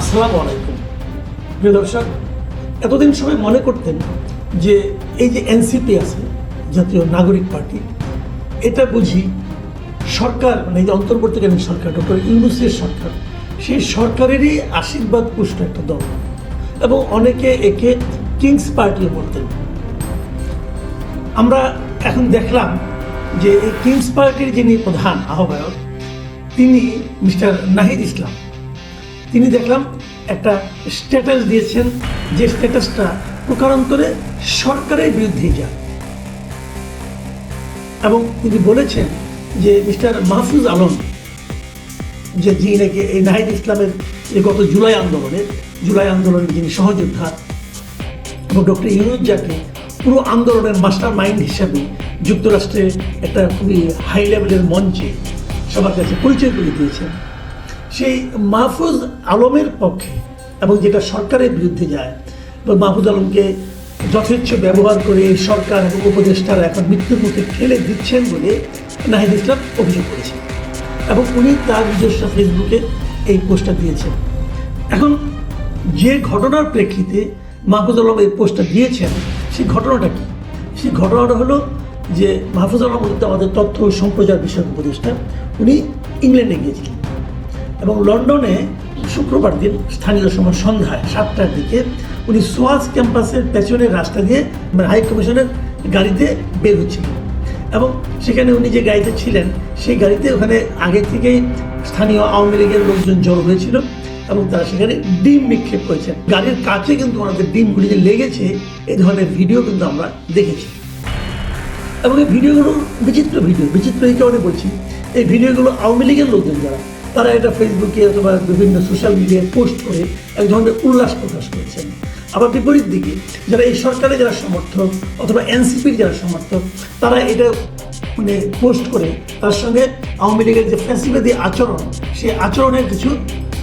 আসসালামু আলাইকুম। প্রিয় দর্শক, এতদিন সবাই মনে করতেন যে এই যে এনসিপি আছে, জাতীয় নাগরিক পার্টি, এটা বুঝি সরকার মানে এই যে অন্তর্বর্তীকালীন সরকার, ডক্টর ইউনুসের সরকার, সেই সরকারেরই আশীর্বাদ পুষ্ট একটা দল। এবং অনেকে একে কিংস পার্টিও বলতেন। আমরা এখন দেখলাম যে এই কিংস পার্টির যিনি প্রধান আহ্বায়ক, তিনি মিস্টার নাহিদ ইসলাম। তিনি দেখলাম একটা স্ট্যাটাস দিয়েছেন যে স্ট্যাটাসটা প্রকারান্তরে সরকারের বিরুদ্ধেই যায়। এবং তিনি বলেছেন যে মিস্টার মাহফুজ আলম, যে যিনি নাকি এই নাহিদ ইসলামের যে গত জুলাই আন্দোলনে, জুলাই আন্দোলনের যিনি সহযোদ্ধা, এবং ডক্টর ইউনুস যাকে পুরো আন্দোলনের মাস্টার মাইন্ড হিসাবে যুক্তরাষ্ট্রে একটা খুবই হাই লেভেলের মঞ্চে সবার কাছে পরিচয় করে দিয়েছেন। সেই মাহফুজ আলমের পক্ষে এবং যেটা সরকারের বিরুদ্ধে যায় মাহফুজ আলমকে যথেচ্ছ ব্যবহার করে সরকার এবং উপদেষ্টারা এখন মৃত্যুর মুখে ঠেলে দিচ্ছেন বলে নাহিদ ইসলাম অভিযোগ করেছেন। এবং উনি তার নিজস্ব ফেসবুকে এই পোস্টটা দিয়েছেন। এখন যে ঘটনার প্রেক্ষিতে মাহফুজ আলম এই পোস্টটা দিয়েছেন, সেই ঘটনাটা কি? সেই ঘটনাটা হলো যে মাহফুজ আলম কিন্তু আমাদের তথ্য সম্প্রচার বিষয়ক উপদেষ্টা, উনি ইংল্যান্ডে গিয়েছিলেন। এবং লন্ডনে শুক্রবার দিন স্থানীয় সময় সন্ধ্যায় সাতটার দিকে উনি সোয়াজ ক্যাম্পাসের পেছনের রাস্তা দিয়ে মানে হাই কমিশনের গাড়িতে বের হচ্ছিলেন। এবং সেখানে উনি যে গাড়িতে ছিলেন, সেই গাড়িতে ওখানে আগে থেকেই স্থানীয় আওয়ামী লীগের লোকজন জড়ো হয়েছিল এবং তারা সেখানে ডিম নিক্ষেপ করেছেন। গাড়ির কাছে কিন্তু ওনাদের ডিমগুলি যে লেগেছে এই ধরনের ভিডিও কিন্তু আমরা দেখেছি। এবং এই ভিডিওগুলো, বিচিত্র ভিডিও, বিচিত্র এই কারণে বলছি, এই ভিডিওগুলো আওয়ামী লীগের লোকজন যারা তারা এটা ফেসবুকে অথবা বিভিন্ন সোশ্যাল মিডিয়ায় পোস্ট করে এক ধরনের উল্লাস প্রকাশ করেছেন। আবার বিপরীত দিকে, যারা এই সরকারের যারা সমর্থক অথবা এনসিপির যারা সমর্থক, তারা এটা মানে পোস্ট করে, তার সঙ্গে আওয়ামী লীগের যে ফ্যাসিবাদী আচরণ, সেই আচরণের কিছু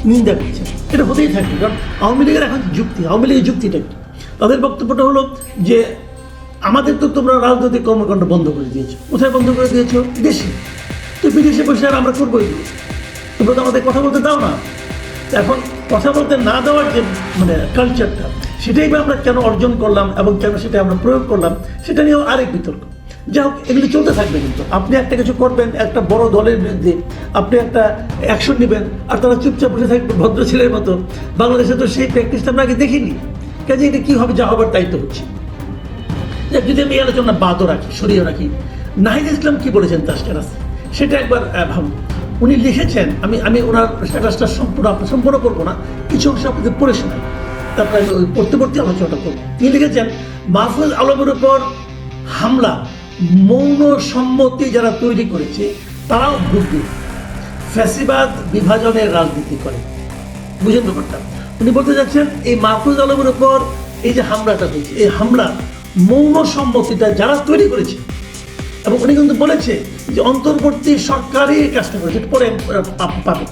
নিন্দা করছেন। এটা হতেই থাকে, কারণ আওয়ামী লীগের এখন যুক্তি, আওয়ামী লীগের যুক্তিটা কি? তাদের বক্তব্যটা হলো যে, আমাদের তো তোমরা রাজনৈতিক কর্মকাণ্ড বন্ধ করে দিয়েছ। কোথায় বন্ধ করে দিয়েছ? দেশে। তো বিদেশে বসে আর আমরা করবোই? তোমরা তো আমাদের কথা বলতে দাও না, এখন কথা বলতে না দেওয়ার যে মানে কালচারটা সেটাই আমরা কেন অর্জন করলাম এবং কেন সেটা আমরা প্রয়োগ করলাম, সেটা নিয়েও আরেক বিতর্ক। যা হোক, এগুলি চলতে থাকবে কিন্তু। আপনি একটা কিছু করবেন, একটা বড় দলের বিরুদ্ধে আপনি একটা অ্যাকশন নেবেন, আর তারা চুপচাপ বসে থাকবে, ভদ্র ছেলের মতো। বাংলাদেশে তো সেই প্র্যাকটিসটা আমরা আগে দেখিনি। কাজে এটা কী হবে, যা হবার তো হচ্ছে। যদি আমি এই আলোচনা বাদও রাখি সরিয়ে রাখি, নাহিদ ইসলাম কি বলেছেন স্ট্যাটাসে সেটা একবার ভাবুন। উনি লিখেছেন, আমি আমি ওনার স্ট্যাটাসটা সম্পূর্ণ আপ- সম্পূর্ণ করব না, কিছু অংশ আপনাদের পড়ে শোনাই। তারপরে আমি পড়তে আলোচনাটা করব। তিনি লিখেছেন, মাহফুজ আলমের উপর হামলা, মৌন সম্মতি যারা তৈরি করেছে, তারাও ভুগবে ফ্যাসিবাদ বিভাজনের রাজনীতি করে। বুঝেন ব্যাপারটা? উনি বলতে যাচ্ছেন, এই মাহফুজ আলমের উপর এই যে হামলাটা হয়েছে, এই হামলা মৌন সম্মতিটা যারা তৈরি করেছে এবং উনি কিন্তু বলেছে যে অন্তর্বর্তী সরকারই কাজটা করেছে। পরে পাবে।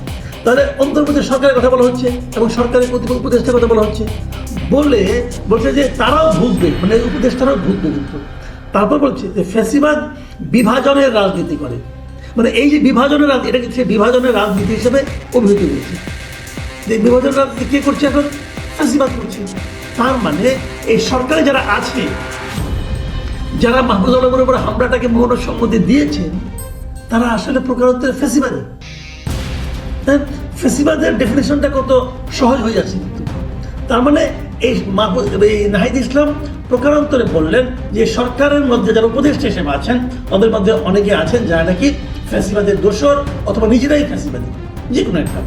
তাহলে অন্তর্বর্তী সরকারের কথা বলা হচ্ছে এবং সরকারের উপদেষ্টার কথা বলা হচ্ছে। বলে, বলছে যে তারাও ভুগবে মানে উপদেষ্টারাও ভুগবে কিন্তু। তারপর বলছে যে ফ্যাসিবাদ বিভাজনের রাজনীতি করে। মানে এই যে বিভাজনের রাজনীতি, এটা সে বিভাজনের রাজনীতি হিসেবে অভিহিত হয়েছে? যে বিভাজন রাজনীতি কে করছে এখন? ফ্যাসিবাদ করছে। তার মানে এই সরকারে যারা আছে যারা মাহমুদ আলমের উপর হামলাটাকে মৌন সম্মতি দিয়েছেন তারা আসলে প্রকারান্তরে ফ্যাসিবাদী তাই ফেসিবাদের ডেফিনেশনটা কত সহজ হয়ে যাচ্ছে কিন্তু। তার মানে এই মাহবুব এই নাহিদ ইসলাম প্রকারান্তরে বললেন যে সরকারের মধ্যে যারা উপদেষ্টা হিসেবে আছেন ওদের মধ্যে অনেকে আছেন যারা নাকি ফ্যাসিবাদের দোষর অথবা নিজেরাই ফ্যাসিবাদী যে কোনো একটা।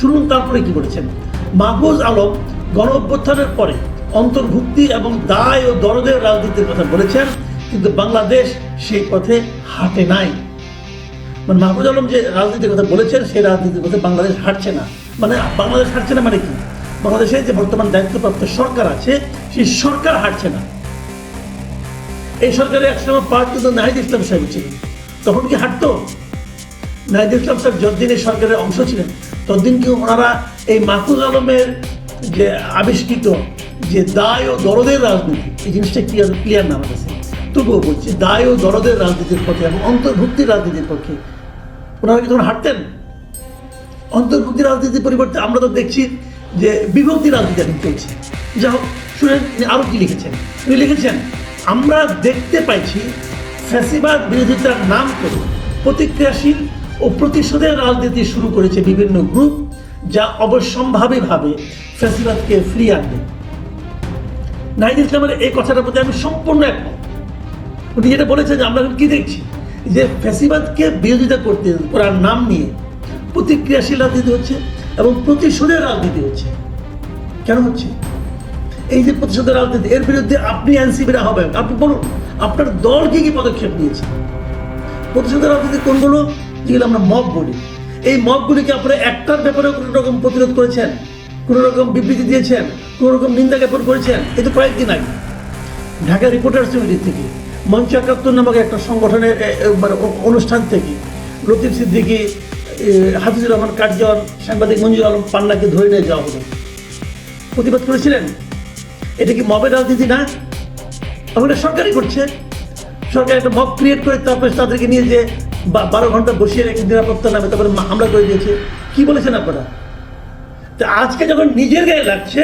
শুনুন তারপরে কি বলেছেন। মাহবুজ আলম গণ অভ্যুত্থানের পরে অন্তর্ভুক্তি এবং দায় ও দরদের রাজনীতির কথা বলেছেন। কিন্তু বাংলাদেশ সেই পথে হাঁটে নাই। মানে মাহবুজ আলম যে রাজনীতির কথা বলেছেন, সেই রাজনীতির কথা বাংলাদেশ হাঁটছে না। মানে বাংলাদেশ হাঁটছে না মানে কি? বাংলাদেশে যে বর্তমান দায়িত্বপ্রাপ্ত সরকার আছে, সেই সরকার হাঁটছে না। এই সরকারের একসময় পার্ট কিন্তু নাহিদ ইসলাম সাহেব ছিলেন। তখন কি হাঁটতো? নাহিদ ইসলাম সাহেব যতদিন এই সরকারের অংশ ছিলেন, ততদিন কি ওনারা এই মাহফুজ আলমের যে আবিষ্কৃত যে দায় ও দরদের রাজনীতি, এই জিনিসটা ক্লিয়ার ক্লিয়ার না আমার কাছে। তবুও বলছি, দায় ও দরদের রাজনীতির পক্ষে এবং অন্তর্ভুক্তির রাজনীতির পক্ষে। ওনারা কি তখন হাঁটতেন? অন্তর্ভুক্তি রাজনীতির পরিবর্তে আমরা তো দেখছি যে বিভক্তি রাজনীতি এখন চলছে। যা হোক, শুনেন আরও কি লিখেছেন? তিনি লিখেছেন, আমরা দেখতে পাইছি ফ্যাসিবাদ বিরোধিতার নাম করে প্রতিক্রিয়াশীল ও প্রতিশোধের রাজনীতি শুরু করেছে বিভিন্ন গ্রুপ, যা অবশ্যম্ভাবীভাবে ফ্যাসিবাদকে ফিরিয়ে আনবে। নাহিদ ইসলামের এই কথাটার প্রতি আমি সম্পূর্ণ একমত। উনি যেটা বলেছেন যে আমরা এখন কি দেখছি? যে ফ্যাসিবাদকে বিরোধিতা করতে, করার নাম নিয়ে প্রতিক্রিয়াশীল রাজনীতি হচ্ছে এবং প্রতিশোধের রাজনীতি হচ্ছে। কেন হচ্ছে? এই যে প্রতিশোধের রাজনীতি, এর বিরুদ্ধে আপনি এনসিপিরা হবেন আপনি বলুন, আপনার দল কি কি পদক্ষেপ নিয়েছে? প্রতিশোধের রাজনীতি কোনগুলো? যেগুলো আমরা মব বলি। এই মবগুলিকে আপনারা একটার ব্যাপারে কোনো রকম প্রতিরোধ করেছেন? কোনো রকম বিবৃতি দিয়েছেন? কোনো রকম নিন্দা জ্ঞাপন করেছেন? এই তো কয়েকদিন আগে। ঢাকা রিপোর্টার্স ইউনিটি থেকে। মঞ্চ একাত্তর নামক একটা সংগঠনের মানে অনুষ্ঠান থেকে লতিফ সিদ্দিকি হাফিজুর রহমান কার্জন সাংবাদিক মঞ্জুর আলম পান্নাকে ধরে নিয়ে যাওয়া হলো। প্রতিবাদ করেছিলেন? এটা কি মবের রাজনীতি না? তাহলে সরকারই করছে। সরকার একটা মব ক্রিয়েট করে তারপরে তাদেরকে নিয়ে যে বারো ঘণ্টা বসিয়ে রেখে নিরাপত্তা নামে তারপরে হামলা করে দিয়েছে। কি বলেছেন আপনারা? তো আজকে যখন নিজের গায়ে লাগছে,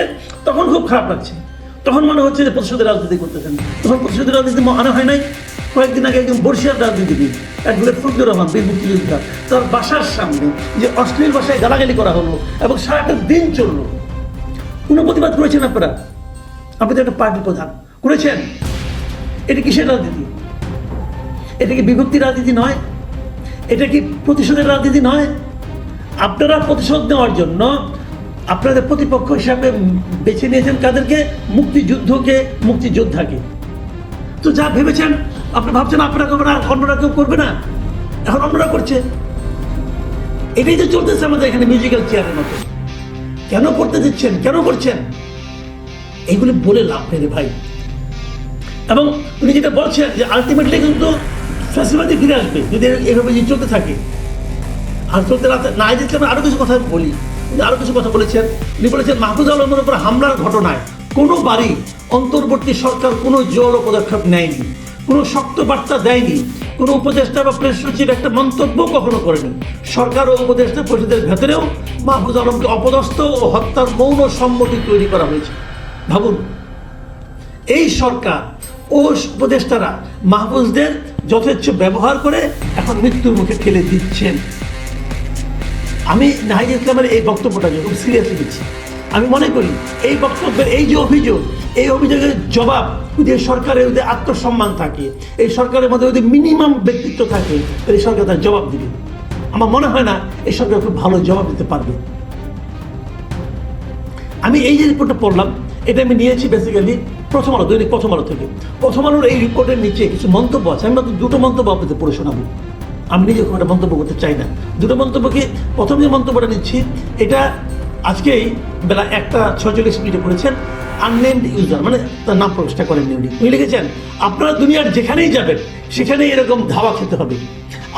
তখন খুব খারাপ লাগছে। তখন মনে হচ্ছে যে প্রতিশোধের রাজনীতি করতেছেন। তখন প্রতিশোধের রাজনীতি আনা হয় নাই। কয়েকদিন আগে একজন বর্ষিয়ার রাজনীতিবিদ, অ্যাডভোকেট ফজলুর রহমান বীর মুক্তিযোদ্ধা তার বাসার সামনে যে অশ্লীল ভাষায় গালাগালি করা হলো এবং সারাটা দিন চলল। কোনো প্রতিবাদ করেছেন আপনারা? আপনি তো একটা পার্টি প্রধান। করেছেন। এটা কিসের রাজনীতি? এটা কি বিভক্তি রাজনীতি নয়? এটা কি প্রতিশোধের রাজনীতি নয়? আপনারা প্রতিশোধ নেওয়ার জন্য আপনাদের প্রতিপক্ষ হিসাবে বেছে নিয়েছেন কাদেরকে? মুক্তিযুদ্ধকে, মুক্তিযোদ্ধাকে। তো যা ভেবেছেন, আপনি ভাবছেন আপনারা অন্যরা কেউ করবে না? এখন অন্যরা করছে। এটাই তো চলতেছে আমাদের এখানে মিউজিক্যাল চেয়ারের মতো। কেন করতে দিচ্ছেন? কেন করছেন? এইগুলি বলে লাভ নেই ভাই। এবং উনি যেটা বলছেন যে আলটিমেটলি কিন্তু ফ্যাসিবাদী ফিরে আসবে, যদি এভাবে যদি চলতে থাকে। আর চলতে না ইসলামের আরও কিছু কথা বলি। উনি আরও কিছু কথা বলেছেন। উনি বলেছেন, মাহফুজ আলমের উপর হামলার ঘটনায় কোনো বাড়ি অন্তর্বর্তী সরকার কোনো জল পদক্ষেপ নেয়নি, কোনো শক্ত বার্তা দেয়নি, কোনো উপদেষ্টা বা প্রেস সচিব একটা মন্তব্য কখনো করেনি। সরকার ও উপদেষ্টা পরিষদের ভেতরেও মাহফুজ আলমকে অপদস্থ ও হত্যার মৌন সম্মতি তৈরি করা হয়েছে। ভাবুন, এই সরকার ও উপদেষ্টারা মাহফুজদের যথেচ্ছ ব্যবহার করে এখন মৃত্যুর মুখে ঠেলে দিচ্ছেন। আমি নাহিদ ইসলামের এই বক্তব্যটাকে খুব সিরিয়াসলি দিচ্ছি। আমি মনে করি, এই বক্তব্যের এই যে অভিযোগ, এই অভিযোগের জবাব এই সরকারের যদি আত্মসম্মান থাকে, এই সরকারের মধ্যে যদি মিনিমাম ব্যক্তিত্ব থাকে, তাহলে এই সরকার তার জবাব দিবে। আমার মনে হয় না এই সরকার খুব ভালো জবাব দিতে পারবে। আমি এই যে রিপোর্টটা পড়লাম, এটা আমি নিয়েছি বেসিক্যালি প্রথম আলো, দৈনিক প্রথম আলো থেকে। প্রথম আলোর এই রিপোর্টের নিচে কিছু মন্তব্য আছে, আমি দুটো মন্তব্য আপনাদের পড়ে শোনাবো। আমি নিজে খুব একটা মন্তব্য করতে চাই না। দুটো মন্তব্যকে প্রথম যে মন্তব্যটা নিচ্ছি, এটা আজকেই বেলা একটা ছয়চল্লিশ মিনিটে করেছেন আননেমড ইউজার মানে তার নাম প্রকাশটা করেননি উনি। উনি লিখেছেন, আপনারা দুনিয়ার যেখানেই যাবেন, সেখানেই এরকম ধাওয়া খেতে হবে।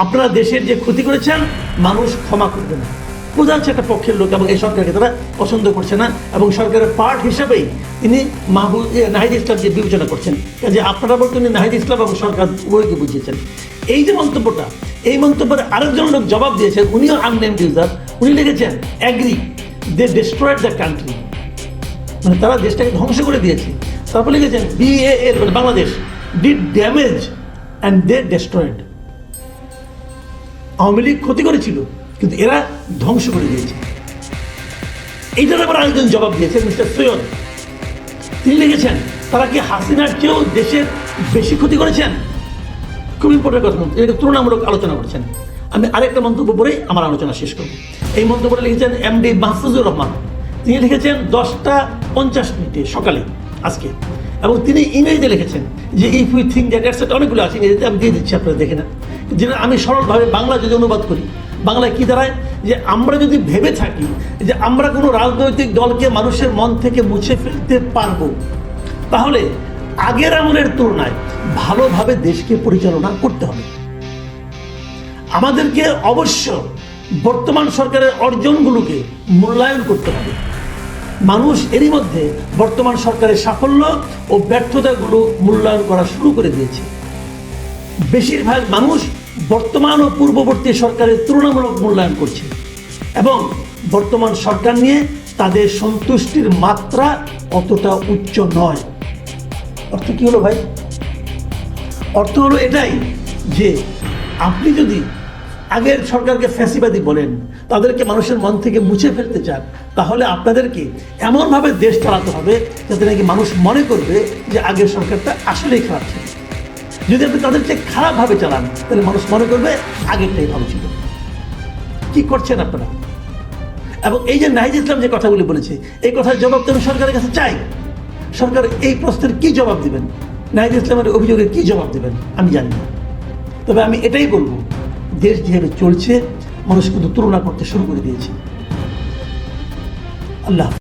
আপনারা দেশের যে ক্ষতি করেছেন, মানুষ ক্ষমা করবে না। বোঝা যাচ্ছে একটা পক্ষের লোক এবং এই সরকারকে তারা পছন্দ করছে না এবং সরকারের পার্ট হিসেবেই তিনি মাহবুব নাহিদ ইসলামকে বিবেচনা করছেন। যে আপনারা বলতে উনি নাহিদ ইসলাম এবং সরকার উভয়কে বুঝিয়েছেন। এই যে মন্তব্যটা, এই মন্তব্যের আরেকজন লোক জবাব দিয়েছেন, উনিও আননেমড ইউজার উনি লিখেছেন agree they destroyed the country মানে তারা দেশটাকে ধ্বংস করে দিয়েছে। তারপর লিখেছেন বিএএল মানে Bangladesh did damage and they destroyed Awami League ক্ষতি করেছিল, কিন্তু এরা ধ্বংস করে দিয়েছে। এইটার আবার আরেকজন জবাব দিয়েছেন, মিস্টার সৈয়দ। তিনি লিখেছেন, তারা কি হাসিনার চেয়েও দেশের বেশি ক্ষতি করেছেন? খুব ইম্পর্টেন্ট কথা এটা তুলনামূলক আলোচনা করছেন। আমি আরেকটা মন্তব্য পরেই আমার আলোচনা শেষ করব। এই মন্তব্যটা লিখেছেন এম ডি মাহফুজুর রহমান। তিনি লিখেছেন দশটা পঞ্চাশ মিনিটে সকালে, আজকে। এবং তিনি ইংরেজিতে লিখেছেন যে ইফ উই থিঙ্ক দ্যাট সেটা অনেকগুলো আছে ইংরেজিতে, আমি দিয়ে দিচ্ছি, আপনারা দেখে না যেটা আমি সরলভাবে বাংলা যদি অনুবাদ করি, বাংলায় কি দাঁড়ায়? যে, আমরা যদি ভেবে থাকি যে, আমরা কোনো রাজনৈতিক দলকে মানুষের মন থেকে মুছে ফেলতে পারব, তাহলে আগের আমলের তুলনায় ভালোভাবে দেশকে পরিচালনা করতে হবে। আমাদেরকে অবশ্য বর্তমান সরকারের অর্জনগুলোকে মূল্যায়ন করতে হবে। মানুষ এরই মধ্যে বর্তমান সরকারের সাফল্য ও ব্যর্থতাগুলো মূল্যায়ন করা শুরু করে দিয়েছে। বেশিরভাগ মানুষ বর্তমান ও পূর্ববর্তী সরকারের তুলনামূলক মূল্যায়ন করছে এবং বর্তমান সরকার নিয়ে তাদের সন্তুষ্টির মাত্রা অতটা উচ্চ নয়। অর্থ কি হলো ভাই? অর্থ হলো এটাই যে আপনি যদি আগের সরকারকে ফ্যাসিবাদী বলেন, তাদেরকে মানুষের মন থেকে মুছে ফেলতে চান, তাহলে আপনাদেরকে এমনভাবে দেশ চালাতে হবে যাতে নাকি মানুষ মনে করবে যে আগের সরকারটা আসলেই খারাপ ছিল। যদি আপনি তাদেরকে খারাপভাবে চালান, তাহলে মানুষ মনে করবে আগেরটাই ভালো ছিল। কী করছেন আপনারা? এবং এই যে নাহিদ ইসলাম যে কথাগুলি বলেছে, এই কথার জবাব তো আমি সরকারের কাছে চাই। সরকার এই প্রশ্নের কি জবাব দিবেন? নাহিদ ইসলামের অভিযোগে কি জবাব দেবেন? আমি জানি না। তবে আমি এটাই বলব, দেশ যেভাবে চলছে, মানুষ কিন্তু তুলনা করতে শুরু করে দিয়েছে। আল্লাহ।